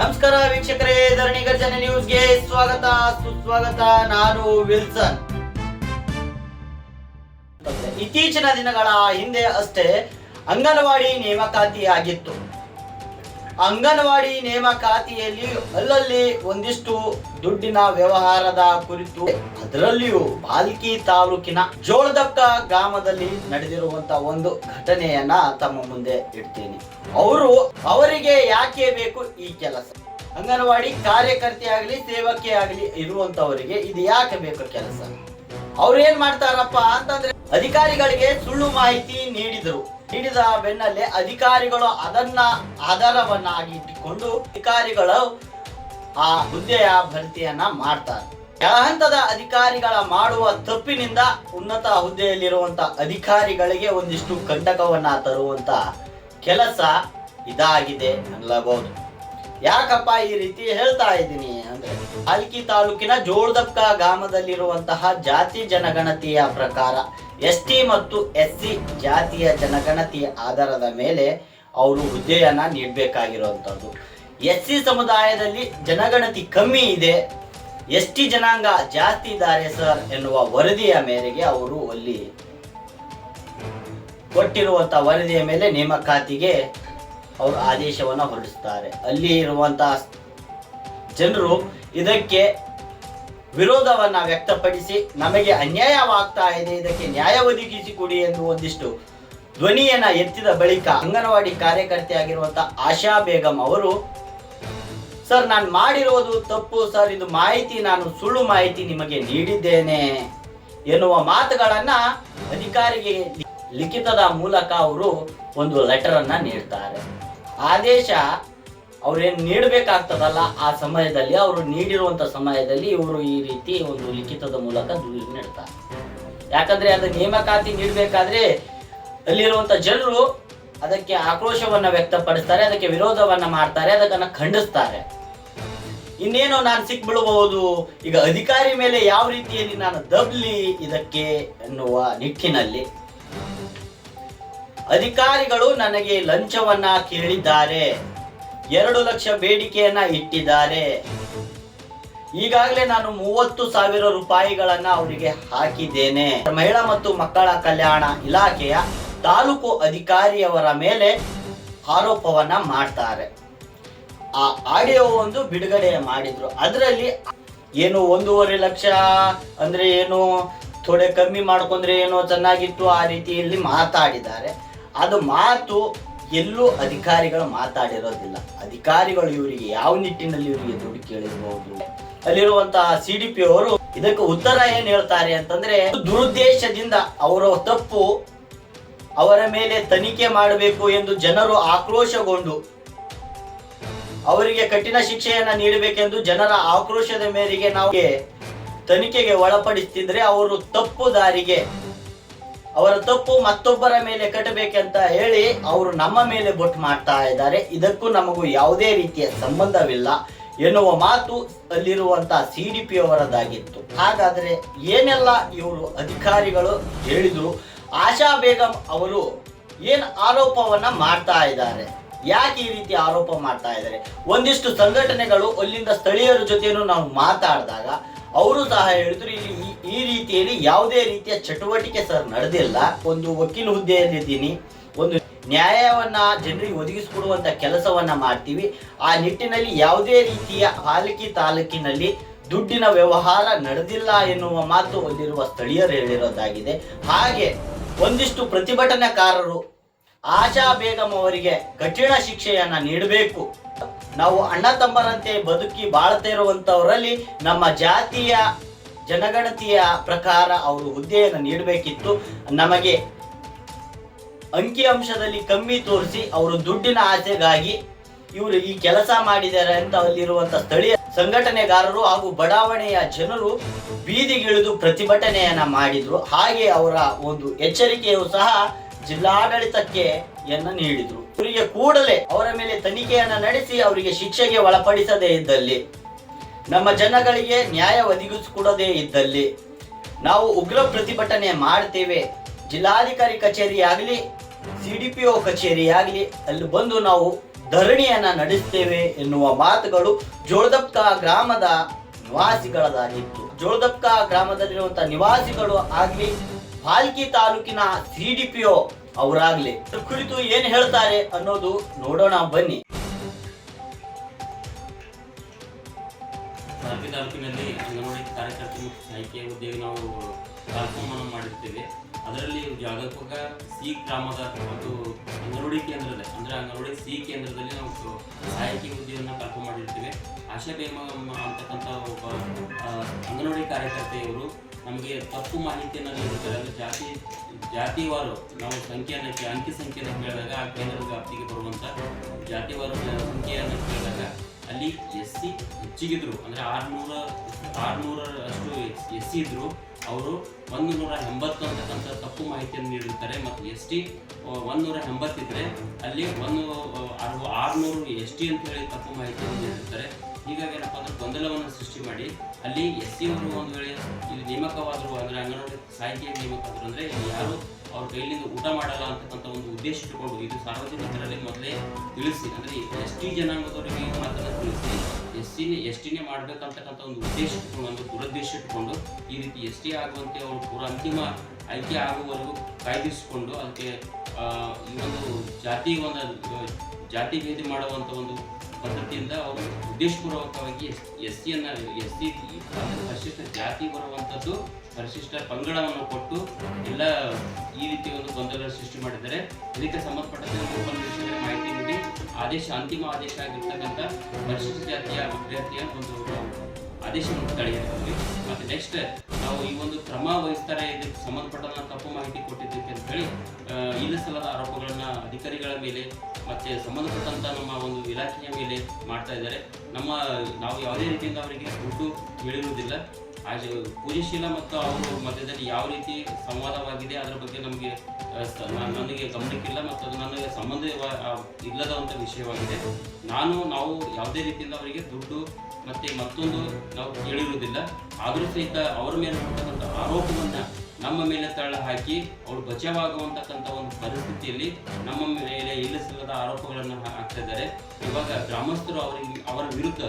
ನಮಸ್ಕಾರ ವೀಕ್ಷಕರೇ, ಧರಣಿ ಗರ್ಜನೆ ನ್ಯೂಸ್ಗೆ ಸ್ವಾಗತ, ಸುಸ್ವಾಗತ, ನಾನು ವಿಲ್ಸನ್. ಇತ್ತೀಚಿನ ದಿನಗಳ ಹಿಂದೆ ಅಷ್ಟೇ ಅಂಗನವಾಡಿ ನೇಮಕಾತಿ ಆಗಿತ್ತು ಅಂಗನವಾಡಿ ನೇಮಕಾತಿಯಲ್ಲಿ ಅಲ್ಲಲ್ಲಿ ಒಂದಿಷ್ಟು ದುಡ್ಡಿನ ವ್ಯವಹಾರದ ಕುರಿತು ಅದರಲ್ಲಿಯೂ ಬಾಲ್ಕಿ ತಾಲೂಕಿನ ಜೋಳದಕ್ಕ ಗ್ರಾಮದಲ್ಲಿ ನಡೆದಿರುವಂತ ಒಂದು ಘಟನೆಯನ್ನ ತಮ್ಮ ಮುಂದೆ ಇಡ್ತೀನಿ. ಅವರು ಅವರಿಗೆ ಯಾಕೆ ಬೇಕು ಈ ಕೆಲಸ? ಅಂಗನವಾಡಿ ಕಾರ್ಯಕರ್ತೆ ಆಗಲಿ, ಸೇವಕಿ ಆಗಲಿ ಇರುವಂತವರಿಗೆ ಇದು ಯಾಕೆ ಬೇಕು ಕೆಲಸ? ಅವ್ರೇನ್ ಮಾಡ್ತಾರಪ್ಪ ಅಂತಂದ್ರೆ ಅಧಿಕಾರಿಗಳಿಗೆ ಸುಳ್ಳು ಮಾಹಿತಿ ನೀಡಿದರು. ನೀಡಿದ ಬೆನ್ನಲ್ಲೇ ಅಧಿಕಾರಿಗಳು ಅದನ್ನ ಆಧಾರವನ್ನಾಗಿ ಇಟ್ಟುಕೊಂಡು ಅಧಿಕಾರಿಗಳು ಆ ಹುದ್ದೆಯ ಭರ್ತಿಯನ್ನ ಮಾಡ್ತಾರೆ. ಕೆಳಹಂತದ ಅಧಿಕಾರಿಗಳ ಮಾಡುವ ತಪ್ಪಿನಿಂದ ಉನ್ನತ ಹುದ್ದೆಯಲ್ಲಿರುವಂತ ಅಧಿಕಾರಿಗಳಿಗೆ ಒಂದಿಷ್ಟು ಕಂಟಕವನ್ನ ತರುವಂತ ಕೆಲಸ ಇದಾಗಿದೆ ಅನ್ನಬಹುದು ಯಾಕಪ್ಪ ಈ ರೀತಿ ಹೇಳ್ತಾ ಇದ್ದೀನಿ ಅಂದ್ರೆ ಅಲ್ಕಿ ತಾಲೂಕಿನ ಜೋಳ್ದಪ್ಕ ಗ್ರಾಮದಲ್ಲಿರುವಂತಹ ಜಾತಿ ಜನಗಣತಿಯ ಪ್ರಕಾರ ಎಸ್ ಟಿ ಮತ್ತು ಎಸ್ ಸಿ ಜಾತಿಯ ಜನಗಣತಿಯ ಆಧಾರದ ಮೇಲೆ ಅವರು ಹುದ್ದೆಯನ್ನು ನೀಡಬೇಕಾಗಿರುವಂಥದ್ದು. ಎಸ್ ಸಿ ಸಮುದಾಯದಲ್ಲಿ ಜನಗಣತಿ ಕಮ್ಮಿ ಇದೆ. ಎಸ್ ಟಿ ಜನಾಂಗ ಜಾಸ್ತಿ ಇದ್ದಾರೆ ಸರ್ ಎನ್ನುವ ವರದಿಯ ಮೇರೆಗೆ ಅವರು ಅಲ್ಲಿ ಕೊಟ್ಟಿರುವಂಥ ವರದಿಯ ಮೇಲೆ ನೇಮಕಾತಿಗೆ ಅವರು ಆದೇಶವನ್ನು ಹೊರಡಿಸ್ತಾರೆ. ಅಲ್ಲಿ ಇರುವಂತಹ ಜನರು ಇದಕ್ಕೆ ವಿರೋಧವನ್ನ ವ್ಯಕ್ತಪಡಿಸಿ ನಮಗೆ ಅನ್ಯಾಯವಾಗ್ತಾ ಇದೆ, ಇದಕ್ಕೆ ನ್ಯಾಯ ಒದಗಿಸಿಕೊಡಿ ಎಂದು ಒಂದಿಷ್ಟು ಧ್ವನಿಯನ್ನ ಎತ್ತಿದ ಬಳಿಕ ಅಂಗನವಾಡಿ ಕಾರ್ಯಕರ್ತೆ ಆಗಿರುವಂತಹ ಆಶಾ ಬೇಗಂ ಅವರು, ಸರ್, ನಾನು ಮಾಡಿರೋದು ತಪ್ಪು, ಸರ್, ಇದು ಮಾಹಿತಿ, ನಾನು ಸುಳ್ಳು ಮಾಹಿತಿ ನಿಮಗೆ ನೀಡಿದ್ದೇನೆ ಎನ್ನುವ ಮಾತುಗಳನ್ನ ಅಧಿಕಾರಿಗೆ ಲಿಖಿತದ ಮೂಲಕ ಅವರು ಒಂದು ಲೆಟರ್ ಅನ್ನ ನೀಡ್ತಾರೆ. ಆದೇಶ ಅವ್ರೇನು ನೀಡಬೇಕಾಗ್ತದಲ್ಲ ಆ ಸಮಯದಲ್ಲಿ, ಅವರು ನೀಡಿರುವಂಥ ಸಮಯದಲ್ಲಿ ಇವರು ಈ ರೀತಿ ಒಂದು ಲಿಖಿತದ ಮೂಲಕ ದೂರು ನೀಡ್ತಾರೆ. ಯಾಕಂದ್ರೆ ಅದು ನೇಮಕಾತಿ ನೀಡಬೇಕಾದ್ರೆ ಅಲ್ಲಿರುವಂಥ ಜನರು ಅದಕ್ಕೆ ಆಕ್ರೋಶವನ್ನ ವ್ಯಕ್ತಪಡಿಸ್ತಾರೆ, ಅದಕ್ಕೆ ವಿರೋಧವನ್ನ ಮಾಡ್ತಾರೆ, ಅದಕ್ಕನ್ನು ಖಂಡಿಸ್ತಾರೆ. ಇನ್ನೇನು ನಾನು ಸಿಕ್ಬಿಡಬಹುದು ಈಗ ಅಧಿಕಾರಿ ಮೇಲೆ ಯಾವ ರೀತಿಯಲ್ಲಿ ನಾನು ದಬ್ಲಿ ಇದಕ್ಕೆ ಎನ್ನುವ ನಿಟ್ಟಿನಲ್ಲಿ ಅಧಿಕಾರಿಗಳು ನನಗೆ ಲಂಚವನ್ನ ಕೇಳಿದ್ದಾರೆ. ಎರಡು ಲಕ್ಷ ಬೇಡಿಕೆಯನ್ನ ಇಟ್ಟಿದ್ದಾರೆ. ಈಗಾಗಲೇ ನಾನು ಮೂವತ್ತು ಸಾವಿರ ರೂಪಾಯಿಗಳನ್ನ ಅವರಿಗೆ ಹಾಕಿದ್ದೇನೆ. ಮಹಿಳಾ ಮತ್ತು ಮಕ್ಕಳ ಕಲ್ಯಾಣ ಇಲಾಖೆಯ ತಾಲೂಕು ಅಧಿಕಾರಿಯವರ ಮೇಲೆ ಆರೋಪವನ್ನ ಮಾಡ್ತಾರೆ. ಆ ಆಡಿಯೋ ಒಂದು ಬಿಡುಗಡೆ ಮಾಡಿದ್ರು. ಅದರಲ್ಲಿ ಏನು ಒಂದೂವರೆ ಲಕ್ಷ ಅಂದ್ರೆ ಏನು ಥೋಡೆ ಕಮ್ಮಿ ಮಾಡ್ಕೊಂಡ್ರೆ ಏನೋ ಚೆನ್ನಾಗಿತ್ತು ಆ ರೀತಿಯಲ್ಲಿ ಮಾತಾಡಿದ್ದಾರೆ. ಅದು ಮಾತು ಎಲ್ಲೂ ಅಧಿಕಾರಿಗಳು ಮಾತಾಡಿರೋದಿಲ್ಲ. ಅಧಿಕಾರಿಗಳು ಇವರಿಗೆ ಯಾವ ನಿಟ್ಟಿನಲ್ಲಿ ಇವರಿಗೆ ದುಡ್ಡು ಕೇಳಿರಬಹುದು ಅಲ್ಲಿರುವಂತಹ ಸಿ ಡಿ ಪಿ ಅವರು ಇದಕ್ಕೆ ಉತ್ತರ ಏನ್ ಹೇಳ್ತಾರೆ ಅಂತಂದ್ರೆ, ದುರುದ್ದೇಶದಿಂದ ಅವರ ತಪ್ಪು ಅವರ ಮೇಲೆ ತನಿಖೆ ಮಾಡಬೇಕು ಎಂದು ಜನರು ಆಕ್ರೋಶಗೊಂಡು, ಅವರಿಗೆ ಕಠಿಣ ಶಿಕ್ಷೆಯನ್ನ ನೀಡಬೇಕೆಂದು ಜನರ ಆಕ್ರೋಶದ ಮೇರೆಗೆ ನಾವು ತನಿಖೆಗೆ ಒಳಪಡಿಸ್ತಿದ್ರೆ ಅವರು ತಪ್ಪು ದಾರಿಗೆ ಅವರ ತಪ್ಪು ಮತ್ತೊಬ್ಬರ ಮೇಲೆ ಕಟ್ಟಬೇಕಂತ ಹೇಳಿ ಅವರು ನಮ್ಮ ಮೇಲೆ ಬೊಟ್ಟು ಮಾಡ್ತಾ ಇದ್ದಾರೆ. ಇದಕ್ಕೂ ನಮಗೂ ಯಾವುದೇ ರೀತಿಯ ಸಂಬಂಧವಿಲ್ಲ ಎನ್ನುವ ಮಾತು ಅಲ್ಲಿರುವಂತಹ ಸಿ ಡಿ ಪಿ ಅವರದಾಗಿತ್ತು. ಹಾಗಾದ್ರೆ ಏನೆಲ್ಲ ಇವರು ಅಧಿಕಾರಿಗಳು ಹೇಳಿದ್ರು? ಆಶಾ ಬೇಗಂ ಅವರು ಏನ್ ಆರೋಪವನ್ನ ಮಾಡ್ತಾ ಇದ್ದಾರೆ? ಯಾಕೆ ಈ ರೀತಿ ಆರೋಪ ಮಾಡ್ತಾ ಇದ್ದಾರೆ? ಒಂದಿಷ್ಟು ಸಂಘಟನೆಗಳು ಅಲ್ಲಿಂದ ಸ್ಥಳೀಯರ ಜೊತೆನೂ ನಾವು ಮಾತಾಡಿದಾಗ ಅವರು ಸಹ ಹೇಳಿದ್ರು ಇಲ್ಲಿ ಈ- ರೀತಿಯಲ್ಲಿ ಯಾವುದೇ ರೀತಿಯ ಚಟುವಟಿಕೆ ಸರ್ ನಡೆದಿಲ್ಲ. ಒಂದು ವಕೀಲ ಹುದ್ದೆಯಲ್ಲಿದ್ದೀನಿ. ಒಂದು ನ್ಯಾಯವನ್ನ ಜನರಿಗೆ ಒದಗಿಸಿಕೊಡುವಂತ ಕೆಲಸವನ್ನ ಮಾಡ್ತೀವಿ. ಆ ನಿಟ್ಟಿನಲ್ಲಿ ಯಾವುದೇ ರೀತಿಯ ಪಾಲಿಕೆ ತಾಲೂಕಿನಲ್ಲಿ ದುಡ್ಡಿನ ವ್ಯವಹಾರ ನಡೆದಿಲ್ಲ ಎನ್ನುವ ಮಾತು ಹೊಂದಿರುವ ಸ್ಥಳೀಯರು ಹೇಳಿರೋದಾಗಿದೆ. ಹಾಗೆ ಒಂದಿಷ್ಟು ಪ್ರತಿಭಟನಾಕಾರರು ಆಶಾ ಬೇಗಂ ಅವರಿಗೆ ಕಠಿಣ ಶಿಕ್ಷೆಯನ್ನ ನೀಡಬೇಕು. ನಾವು ಅಣ್ಣ ತಮ್ಮರಂತೆ ಬದುಕಿ ಬಾಳ್ತಾ ಇರುವಂತವರಲ್ಲಿ ನಮ್ಮ ಜಾತಿಯ ಜನಗಣತಿಯ ಪ್ರಕಾರ ಅವರು ಹುದ್ದೆಯನ್ನು ನೀಡಬೇಕಿತ್ತು. ನಮಗೆ ಅಂಕಿ ಅಂಶದಲ್ಲಿ ಕಮ್ಮಿ ತೋರಿಸಿ ಅವರು ದುಡ್ಡಿನ ಆಸೆಗಾಗಿ ಇವರು ಈ ಕೆಲಸ ಮಾಡಿದ್ದಾರೆ ಅಂತ ಅಲ್ಲಿರುವಂತ ಸ್ಥಳೀಯ ಸಂಘಟನೆಗಾರರು ಹಾಗೂ ಬಡಾವಣೆಯ ಜನರು ಬೀದಿಗಿಳಿದು ಪ್ರತಿಭಟನೆಯನ್ನ ಮಾಡಿದ್ರು. ಹಾಗೆ ಅವರ ಒಂದು ಎಚ್ಚರಿಕೆಯು ಸಹ ಜಿಲ್ಲಾಡಳಿತಕ್ಕೆ ಯನ್ನ ನೀಡಿದ್ರು. ಇವರಿಗೆ ಕೂಡಲೇ ಅವರ ಮೇಲೆ ತನಿಖೆಯನ್ನ ನಡೆಸಿ ಅವರಿಗೆ ಶಿಕ್ಷೆಗೆ ಒಳಪಡಿಸದೇ ಇದ್ದಲ್ಲಿ, ನಮ್ಮ ಜನಗಳಿಗೆ ನ್ಯಾಯ ಒದಗಿಸಿಕೊಡದೇ ಇದ್ದಲ್ಲಿ, ನಾವು ಉಗ್ರ ಪ್ರತಿಭಟನೆ ಮಾಡ್ತೇವೆ. ಜಿಲ್ಲಾಧಿಕಾರಿ ಕಚೇರಿ ಆಗಲಿ ಸಿ ಡಿ ಕಚೇರಿ ಆಗಲಿ ಅಲ್ಲಿ ಬಂದು ನಾವು ಧರಣಿಯನ್ನ ನಡೆಸ್ತೇವೆ ಎನ್ನುವ ಮಾತುಗಳು ಜೋಳದಪ್ಕ ಗ್ರಾಮದ ನಿವಾಸಿಗಳದಾಗಿತ್ತು ಜೋಳದಪ್ಕ ಗ್ರಾಮದಲ್ಲಿರುವಂತಹ ನಿವಾಸಿಗಳು ಆಗ್ಲಿ ಪಾಲ್ಕಿ ತಾಲೂಕಿನ ಸಿಡಿಪಿಒ ಅವರಾಗ್ಲಿ. ಕುರಿತು ಏನ್ ಹೇಳ್ತಾರೆ ಅನ್ನೋದು ನೋಡೋಣ, ಬನ್ನಿ. ಭಾಲ್ಕಿ ತಾಲೂಕಿನಲ್ಲಿ ಅಂಗನವಾಡಿ ಕಾರ್ಯಕರ್ತ ಮತ್ತು ಸಹಾಯಕಿಯ ಹುದ್ದೆಗೆ ನಾವು ಕಾರ್ಯಕ್ರಮವನ್ನು ಮಾಡಿರ್ತೇವೆ. ಅದರಲ್ಲಿ ಜಾಗತಿಕ ಸಿ ಗ್ರಾಮದ ಒಂದು ಅಂಗನವಾಡಿ ಕೇಂದ್ರದ, ಅಂದ್ರೆ ಅಂಗನವಾಡಿ ಸಿ ಕೇಂದ್ರದಲ್ಲಿ ನಾವು ಸಹಾಯಕಿ ಹುದ್ದೆಯನ್ನು ಕರ್ಕೊಂಡು ಮಾಡಿರ್ತೇವೆ. ಆಶಾ ಬೇಮ ಅಂತಕ್ಕಂಥ ಒಬ್ಬ ಅಂಗನವಾಡಿ ಕಾರ್ಯಕರ್ತೆಯವರು ನಮಗೆ ತಪ್ಪು ಮಾಹಿತಿಯನ್ನು ನೀಡುತ್ತಾರೆ ಅಂದರೆ ಜಾತಿ, ಜಾತಿವಾರು, ನಾವು ಸಂಖ್ಯೆಯನ್ನು ಅಂಕಿ ಸಂಖ್ಯೆಯನ್ನು ಕೇಳಿದಾಗ ಆ ಕೇಂದ್ರದ ವ್ಯಾಪ್ತಿಗೆ ಬರುವಂಥ ಜಾತಿವಾರು ಸಂಖ್ಯೆಯನ್ನು ಕೇಳಿದಾಗ ಅಲ್ಲಿ ಎಸ್ ಸಿ ಹೆಚ್ಚಿಗಿದ್ರು. ಅಂದರೆ ಆರುನೂರ ಆರ್ನೂರ ಅಷ್ಟು ಎಸ್ ಸಿ ಇದ್ದರು ಅವರು ಒಂದು ನೂರ ಎಂಬತ್ತು ಅಂತಕ್ಕಂಥ ತಪ್ಪು ಮಾಹಿತಿಯನ್ನು ನೀಡಿರ್ತಾರೆ. ಮತ್ತು ಎಸ್ ಟಿ ಒಂದು ನೂರ ಎಂಬತ್ತಿದ್ರೆ ಅಲ್ಲಿ ಒಂದು ಆರುನೂರು ಎಸ್ ಟಿ ಅಂತ ಹೇಳಿ ತಪ್ಪು ಮಾಹಿತಿಯನ್ನು ನೀಡಿರ್ತಾರೆ. ಹೀಗಾಗಿ ಏನಪ್ಪ ಅಂದ್ರೆ ಗೊಂದಲವನ್ನು ಸೃಷ್ಟಿ ಮಾಡಿ, ಅಲ್ಲಿ ಎಸ್ ಸಿ ಅವರು ಒಂದು ವೇಳೆ ಇಲ್ಲಿ ನೇಮಕವಾದರು ಅಂದ್ರೆ ಅಂಗನವಾಡಿ ಸಾಹಿತ್ಯ ನೇಮಕವಾದರು ಅಂದ್ರೆ ಇಲ್ಲಿ ಯಾರು ಅವ್ರ ಕೈಲಿಂದ ಊಟ ಮಾಡಲ್ಲ ಅಂತಕ್ಕಂಥ ಒಂದು ಉದ್ದೇಶ ಇಟ್ಟುಕೊಂಡು ಇದು ಸಾರ್ವಜನಿಕರಲ್ಲಿ ಮೊದಲೇ ತಿಳಿಸಿ, ಅಂದ್ರೆ ಎಸ್ ಟಿ ಜನಾಂಗದವರಿಗೆ ಮಾತನ್ನ ತಿಳಿಸಿ, ಎಸ್ ಟಿನೇ ಎಸ್ ಟಿನೇ ಮಾಡ್ಬೇಕಂತಕ್ಕಂಥ ಒಂದು ಉದ್ದೇಶ ಇಟ್ಕೊಂಡು, ಒಂದು ದುರುದ್ದೇಶ ಇಟ್ಕೊಂಡು ಈ ರೀತಿ ಎಸ್ ಟಿ ಆಗುವಂತೆ ಅವರು ಪೂರ ಅಂತಿಮ ಆಯ್ಕೆ ಆಗುವವರೆಗೂ ಕಾಯ್ದಿರಿಸಿಕೊಂಡು ಅದಕ್ಕೆ ಈ ಒಂದು ಜಾತಿ ಒಂದು, ಜಾತಿ ಭೇದಿ ಮಾಡುವಂಥ ಒಂದು ಪದ್ಧತಿಯಿಂದ ಅವರು ಉದ್ದೇಶಪೂರ್ವಕವಾಗಿ ಎಸ್ ಎಸ್ ಸಿಯನ್ನು ಎಸ್ ಸಿ ಪರಿಶಿಷ್ಟ ಜಾತಿ ಬರುವಂಥದ್ದು ಪರಿಶಿಷ್ಟ ಪಂಗಡವನ್ನು ಕೊಟ್ಟು ಎಲ್ಲ ಈ ರೀತಿಯ ಒಂದು ಗೊಂದಲ ಸೃಷ್ಟಿ ಮಾಡಿದ್ದಾರೆ. ಇದಕ್ಕೆ ಸಂಬಂಧಪಟ್ಟಂತೆ ಉಪನಿರೀಕ್ಷಕರ ಮಾಹಿತಿ ನೀಡಿ, ಆದೇಶ, ಅಂತಿಮ ಆದೇಶ ಆಗಿರ್ತಕ್ಕಂಥ ಪರಿಶಿಷ್ಟ ಜಾತಿಯ ಅಭ್ಯರ್ಥಿಯ ಒಂದು ಆದೇಶವನ್ನು ತಡೆಯಿದ್ದೀವಿ ಮತ್ತೆ ನೆಕ್ಸ್ಟ್ ನಾವು ಈ ಒಂದು ಕ್ರಮ ವಹಿಸ್ತಾರೆ, ಇದಕ್ಕೆ ಸಂಬಂಧಪಟ್ಟಂತಹ ತಪ್ಪು ಮಾಹಿತಿ ಕೊಟ್ಟಿದ್ದಕ್ಕೆ ಅಂತ ಹೇಳಿ ಇಲ್ಲ ಸಲ್ಲದ ಆರೋಪಗಳನ್ನ ಅಧಿಕಾರಿಗಳ ಮೇಲೆ ಮತ್ತೆ ಸಂಬಂಧಪಟ್ಟಂತ ನಮ್ಮ ಒಂದು ಇಲಾಖೆಯ ಮೇಲೆ ಮಾಡ್ತಾ ಇದ್ದಾರೆ. ನಮ್ಮ ನಾವು ಯಾವುದೇ ರೀತಿಯಿಂದ ಅವರಿಗೆ ದುಡ್ಡು ಹೇಳಿರುವುದಿಲ್ಲ. ಆ ಜ- ಪೂಜೆಶೀಲ ಮತ್ತು ಅವರ ಮಧ್ಯದಲ್ಲಿ ಯಾವ ರೀತಿ ಸಂವಾದವಾಗಿದೆ ಅದರ ಬಗ್ಗೆ ನಮಗೆ ನನಗೆ ಗಮನಕ್ಕಿಲ್ಲ ಮತ್ತು ಅದು ನನಗೆ ಸಂಬಂಧ ಇಲ್ಲದಂಥ ವಿಷಯವಾಗಿದೆ. ನಾನು, ನಾವು ಯಾವುದೇ ರೀತಿಯಿಂದ ಅವರಿಗೆ ದುಡ್ಡು ಮತ್ತೆ ಮತ್ತೊಂದು ನಾವು ಕೇಳಿರುವುದಿಲ್ಲ ಆದರೂ ಸಹಿತ ಅವರ ಮೇಲೆ ಬರ್ತಕ್ಕಂಥ ಆರೋಪವನ್ನ ನಮ್ಮ ಮೇಲೆ ತಳ್ಳ ಹಾಕಿ ಅವರು ಬಚಾವಾಗುವಂತಕ್ಕಂಥ ಒಂದು ಪರಿಸ್ಥಿತಿಯಲ್ಲಿ ನಮ್ಮ ಮೇಲೆ ಇಲ್ಲಸಲ್ಲದ ಆರೋಪಗಳನ್ನು ಹಾಕ್ತಾ ಇದ್ದಾರೆ. ಇವಾಗ ಗ್ರಾಮಸ್ಥರು ಅವರಿಗೆ ಅವರ ವಿರುದ್ಧ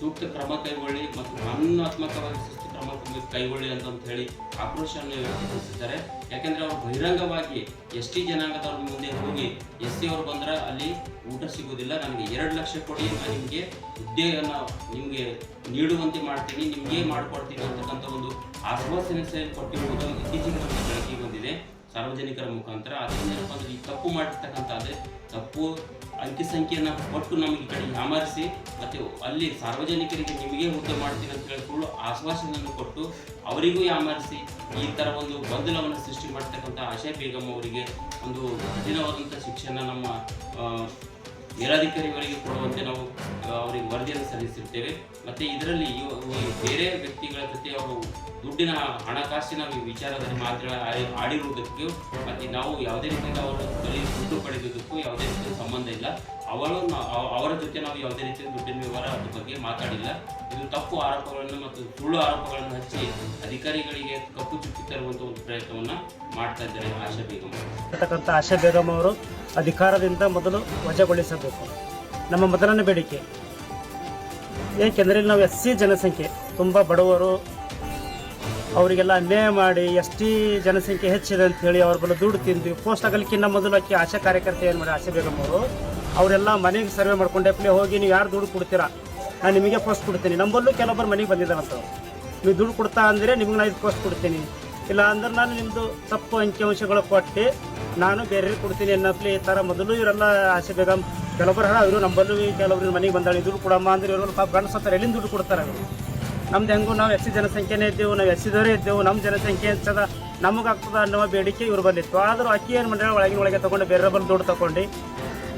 ಸೂಕ್ತ ಕ್ರಮ ಕೈಗೊಳ್ಳಿ ಮತ್ತು ಕಾನೂನಾತ್ಮಕವಾಗಿ ಕ್ರಮ ಕೈಗೊಳ್ಳಿ ಅಂತ ಹೇಳಿ ಆಕ್ರೋಶವನ್ನು ವ್ಯಕ್ತಪಡಿಸಿದ್ದಾರೆ. ಯಾಕಂದ್ರೆ ಅವರು ಬಹಿರಂಗವಾಗಿ ಎಸ್ ಟಿ ಜನಾಂಗದವ್ರ ಮುಂದೆ ಹೋಗಿ ಎಸ್ ಸಿ ಅವರು ಬಂದ್ರೆ ಅಲ್ಲಿ ಊಟ ಸಿಗೋದಿಲ್ಲ ನಮಗೆ ಎರಡು ಲಕ್ಷ ಕೊಡಿ ನಾನು ನಿಮಗೆ ಹುದ್ದೆಯನ್ನು ನಿಮಗೆ ನೀಡುವಂತೆ ಮಾಡ್ತೀನಿ, ನಿಮಗೆ ಮಾಡಿಕೊಡ್ತೀನಿ ಅಂತಕ್ಕಂಥ ಒಂದು ಆಶ್ವಾಸನೆ ಸಹ ಕೊಟ್ಟಿರುವುದು ಇತ್ತೀಚೆಗೆ ನಮಗೆ ಬೆಳಕಿಗೆ ಬಂದಿದೆ. ಸಾರ್ವಜನಿಕರ ಮುಖಾಂತರ ಅದೇನೇನಪ್ಪ ಅಂದರೆ ಈ ತಪ್ಪು ಮಾಡಿರ್ತಕ್ಕಂಥ ಅಂದ್ರೆ ತಪ್ಪು, ಅಂಕಿ ಸಂಖ್ಯೆಯನ್ನು ಕೊಟ್ಟು ನಮಗೆ ಕಡೆ ಯಾಮಾರಿಸಿ ಮತ್ತೆ ಅಲ್ಲಿ ಸಾರ್ವಜನಿಕರಿಗೆ ನಿಮಗೆ ಹುದ್ದೆ ಮಾಡ್ತೀನಿ ಅಂತ ಹೇಳ್ಕೊಂಡು ಆಶ್ವಾಸನೆಯನ್ನು ಕೊಟ್ಟು ಅವರಿಗೂ ಯಾಮಾರಿಸಿ ಈ ಥರ ಒಂದು ಗೊಂದಲವನ್ನು ಸೃಷ್ಟಿ ಮಾಡ್ತಕ್ಕಂಥ ಆಶಯ ಬೇಗಮ್ಮ ಅವರಿಗೆ ಒಂದು ಕಠಿಣವಾದಂಥ ಶಿಕ್ಷಣ ನಮ್ಮ ಮೇಲಾಧಿಕಾರಿಗಳಿಗೆ ಕೊಡುವಂತೆ ನಾವು ಅವರಿಗೆ ವರದಿಯನ್ನು ಸಲ್ಲಿಸಿರ್ತೇವೆ ಮತ್ತು ಇದರಲ್ಲಿ ಬೇರೆ ವ್ಯಕ್ತಿಗಳ ಜೊತೆ ಅವರು ದುಡ್ಡಿನ ಹಣಕಾಸಿನ ವಿಚಾರದಲ್ಲಿ ಮಾತ್ರ ಆಡಿರುವುದಕ್ಕೆ, ಮತ್ತು ನಾವು ಯಾವುದೇ ರೀತಿಯಿಂದ ಅವರು ಬರೀ ದುಡ್ಡು ಪಡೆಯುವುದಕ್ಕೂ ಯಾವುದೇ ರೀತಿಯ ಸಂಬಂಧ ಇಲ್ಲ. ಅವರು ಅವರ ಜೊತೆ ನಾವು ಯಾವುದೇ ರೀತಿಯ ದುಡ್ಡಿನ ವ್ಯವಹಾರ ಅದ್ರ ಬಗ್ಗೆ ಮಾತಾಡಿಲ್ಲ. ಇದು ತಪ್ಪು ಆರೋಪಗಳನ್ನು ಮತ್ತು ಸುಳ್ಳು ಆರೋಪಗಳನ್ನು ಹಚ್ಚಿ ಅಧಿಕಾರಿಗಳಿಗೆ ಕಪ್ಪು ಚುಕ್ಕಿ ತರುವಂಥ ಒಂದು ಪ್ರಯತ್ನವನ್ನು ಮಾಡ್ತಾ ಇದ್ದಾರೆ ಆಶಾ ಬೇಗಮ್ ಇರ್ತಕ್ಕಂಥ ಆಶಾ ಬೇಗಮ್ ಅವರು ಅಧಿಕಾರದಿಂದ ಮೊದಲು ವಜಾಗೊಳಿಸಬೇಕು. ನಮ್ಮ ಮೊದಲನೇ ಬೇಡಿಕೆ. ಏಕೆಂದರೆ ಇಲ್ಲಿ ನಾವು ಎಸ್ ಸಿ ಜನಸಂಖ್ಯೆ, ತುಂಬ ಬಡವರು, ಅವರಿಗೆಲ್ಲ ಅನ್ಯಾಯ ಮಾಡಿ ಎಸ್ ಟಿ ಜನಸಂಖ್ಯೆ ಹೆಚ್ಚಿದೆ ಅಂತ ಹೇಳಿ ಅವ್ರ ಬಲ್ಲ ದುಡ್ಡು ತಿಂದ್ವಿ ಪೋಸ್ಟ್ ಆಗಲಿಕ್ಕಿಂತ ಮೊದಲು ಆಕಿ ಆಶಾ ಕಾರ್ಯಕರ್ತೆ ಏನು ಮಾಡಿ ಆಶಾ ಬೇಗಮ್ ಅವರು, ಅವರೆಲ್ಲ ಮನೆಗೆ ಸರ್ವೆ ಮಾಡ್ಕೊಂಡು ಪ್ಲೇ ಹೋಗಿ ನೀವು ಯಾರು ದುಡ್ಡು ಕೊಡ್ತೀರಾ? ನಾನು ನಿಮಗೆ ಪೋಸ್ಟ್ ಕೊಡ್ತೀನಿ. ನಮ್ಮಲ್ಲೂ ಕೆಲವೊಬ್ಬರು ಮನೆಗೆ ಬಂದಿದ್ದಾರಂತ ನೀವು ದುಡ್ಡು ಕೊಡ್ತಾ ಅಂದರೆ ನಿಮ್ಗೆ ನಾನು ಇದು ಪೋಸ್ಟ್ ಕೊಡ್ತೀನಿ. ಇಲ್ಲ ಅಂದ್ರೆ ನಾನು ನಿಮ್ಮದು ತಪ್ಪು ಅಂಕಿಅಂಶಗಳು ಕೊಟ್ಟು ನಾನು ಬೇರೆ ಕೊಡ್ತೀನಿ ಅನ್ನಪ್ಲಿ ಈ ಥರ ಮೊದಲು ಇವರೆಲ್ಲ ಆಸೆ ಬೇಗ ಕೆಲವರು ಹಣ ಇವರು ನಂಬಲ್ಲೂ ಕೆಲವರು ಮನೆಗೆ ಬಂದಾಳೆ. ದುಡ್ಡು ಕೊಡಮ್ಮ ಅಂದ್ರೆ ಇವರು ಪಾಪ ಗಂಡ ಸತ್ತಾರೆ ಎಲ್ಲಿಂದ ದುಡ್ಡು ಕೊಡ್ತಾರೆ ಅವರು? ನಮ್ದು ಹೆಂಗೂ ನಾವು ಎಸ್ ಸಿ ಜನಸಂಖ್ಯೆನೇ ಇದ್ದೇವೆ, ನಾವು ಎಸ್ ಸಿದವರೇ ಇದ್ದೇವೆ ನಮ್ಮ ಜನಸಂಖ್ಯೆ ಹೆಚ್ಚದ, ನಮಗಾಗ್ತದ ಅನ್ನುವ ಬೇಡಿಕೆ ಇವ್ರು ಬಂದಿತ್ತು. ಆದರೂ ಅಕ್ಕಿ ಏನು ಮಂಡಳ ಒಳಗಿನ ಒಳಗೆ ತೊಗೊಂಡು ಬೇರೆ ಬಂದು ದುಡ್ಡು ತಗೊಂಡು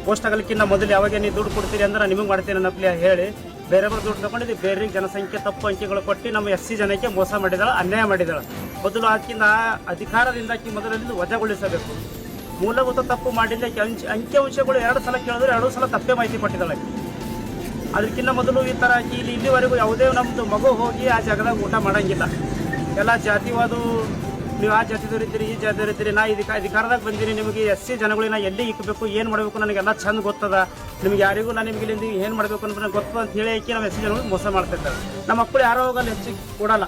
ಪೋಸ್ಟ್ ಆಗಲಿಕ್ಕಿಂತ ಮೊದಲು ಯಾವಾಗ ನೀವು ದುಡ್ಡು ಕೊಡ್ತೀರಿ ಅಂದ್ರೆ ನಿಮಗೆ ಮಾಡ್ತೀನಿ ಅನ್ನಪ್ಲಿ ಹೇಳಿ ಬೇರೆ ಬರೋ ದುಡ್ಡು ತಗೊಂಡಿದ್ದು. ಬೇರೆ ಜನಸಂಖ್ಯೆ ತಪ್ಪು ಅಂಕಿಗಳು ಕೊಟ್ಟು ನಮ್ಮ ಎಸ್ ಸಿ ಜನಕ್ಕೆ ಮೋಸ ಮಾಡಿದಾಳೆ ಅನ್ಯಾಯ ಮಾಡಿದಾಳೆ ಮೊದಲು ಆಕಿನ ಅಧಿಕಾರದಿಂದ ಆಕಿ ಮೊದಲಲ್ಲಿ ವಜಾಗೊಳಿಸಬೇಕು. ಮೂಲಭೂತ ತಪ್ಪು ಮಾಡಿಲ್ಲ ಅಂಶ ಅಂಕಿ ಅಂಶಗಳು ಎರಡು ಸಲ ಕೇಳಿದ್ರೆ ಎರಡು ಸಲ ತಪ್ಪೇ ಮಾಹಿತಿ ಕೊಟ್ಟಿದ್ದಾಳೆ. ಅದಕ್ಕಿಂತ ಮೊದಲು ಈ ಥರ ಇಲ್ಲಿ ಇಲ್ಲಿವರೆಗೂ ಯಾವುದೇ ನಮ್ಮದು ಮಗು ಹೋಗಿ ಆ ಜಾಗದಾಗ ಊಟ ಮಾಡೋಂಗಿಲ್ಲ. ಎಲ್ಲ ಜಾತಿವಾದು, ನೀವು ಆ ಜಾತಿದವ್ರು ಇದ್ದೀರಿ, ಈ ಜಾತಿದವ್ರು ಇದ್ದೀರಿ, ನಾ ಇದಕ್ಕೆ ಅಧಿಕಾರದಾಗ ಬಂದೀನಿ, ನಿಮಗೆ ಎಸ್ ಸಿ ಜನಗಳಿಗೆ ನಾ ಎಲ್ಲಿ ಇಕ್ಕಬೇಕು ಏನು ಮಾಡಬೇಕು ನನಗೆಲ್ಲ ಚಂದ ಗೊತ್ತದ. ನಿಮ್ಗೆ ಯಾರಿಗೂ ನಾನು ನಿಮಗೆ ಇಲ್ಲಿಂದ ಏನು ಮಾಡಬೇಕು ಅಂತ ಗೊತ್ತದ ಅಂತ ಹೇಳಿ ನಾವು ಎಸ್ ಸಿ ಜನಗಳಿಗೆ ಮೋಸ ಮಾಡ್ತಿರ್ತಾರೆ. ನಮ್ಮ ಮಕ್ಕಳು ಯಾರೋ ಹೋಗಲ್ಲ ಹೆಚ್ಚಿಗೆ ಕೊಡಲ್ಲ.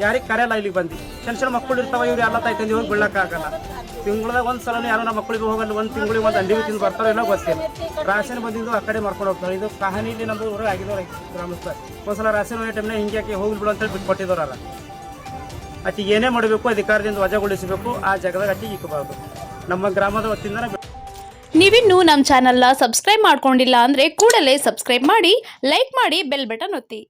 ಯಾರಿಗೆ ಕರೆಯಲ್ಲ ಇಲ್ಲಿಗೆ ಬಂದು? ಸಣ್ಣ ಸಣ್ಣ ಮಕ್ಕಳು ಇರ್ತಾವ, ಇವ್ರು ಎಲ್ಲ ತಾಯಿ ತಂದೆ ಹೋಗಿ ಬೀಳಕ್ಕಾಗಲ್ಲ ತಿಂಗಳದಾಗ ಒಂದು ಸಲ ಯಾರು ನಮ್ಮ ಮಕ್ಕಳಿಗೆ ಹೋಗಲ್ಲ, ಒಂದು ತಿಂಗಳಿಗೆ ಒಂದು ಅಂಡಿ ತಿಂದು ಬರ್ತಾರೋ ಏನೋ ಗೊತ್ತಿಲ್ಲ. ರಾಶನ್ ಬಂದಿದ್ದು ಆ ಕಡೆ ಮಾಡ್ಕೊಂಡು ಹೋಗ್ತಾರೆ. ಇದು ಕಹಾನಿಲಿ ನಮ್ಮದು ಆಗಿದವ್ರು ಗ್ರಾಮಸ್ಥ. ಒಂದ್ಸಲ ರಾಶನ್ ಹೋಗೋ ಟೈಮ್ನಾಗ ಹಿಂಗೆ ಯಾಕೆ ಹೋಗಿ ಬಿಡು ಅಂತೇಳಿ ಬಿಟ್ಟು ಕೊಟ್ಟಿದ್ದವ್ರ ಅತಿ ಏನೇ ಮಾಡಬೇಕು, ಅಧಿಕಾರದಿಂದ ವಜಾಗೊಳಿಸಬೇಕು, ಆ ಜಾಗದಾಗ ಅಟ್ಟಿ ಇಕ್ಕಬಾರ್ದು ನಮ್ಮ ಗ್ರಾಮದ ವತಿಯಿಂದ ನೀವಿನ್ನೂ ನಮ್ಮ ಚಾನಲ್ನ ಸಬ್ಸ್ಕ್ರೈಬ್ ಮಾಡ್ಕೊಂಡಿಲ್ಲ ಅಂದರೆ ಕೂಡಲೇ ಸಬ್ಸ್ಕ್ರೈಬ್ ಮಾಡಿ, ಲೈಕ್ ಮಾಡಿ, ಬೆಲ್ ಬಟನ್ ಒತ್ತಿ.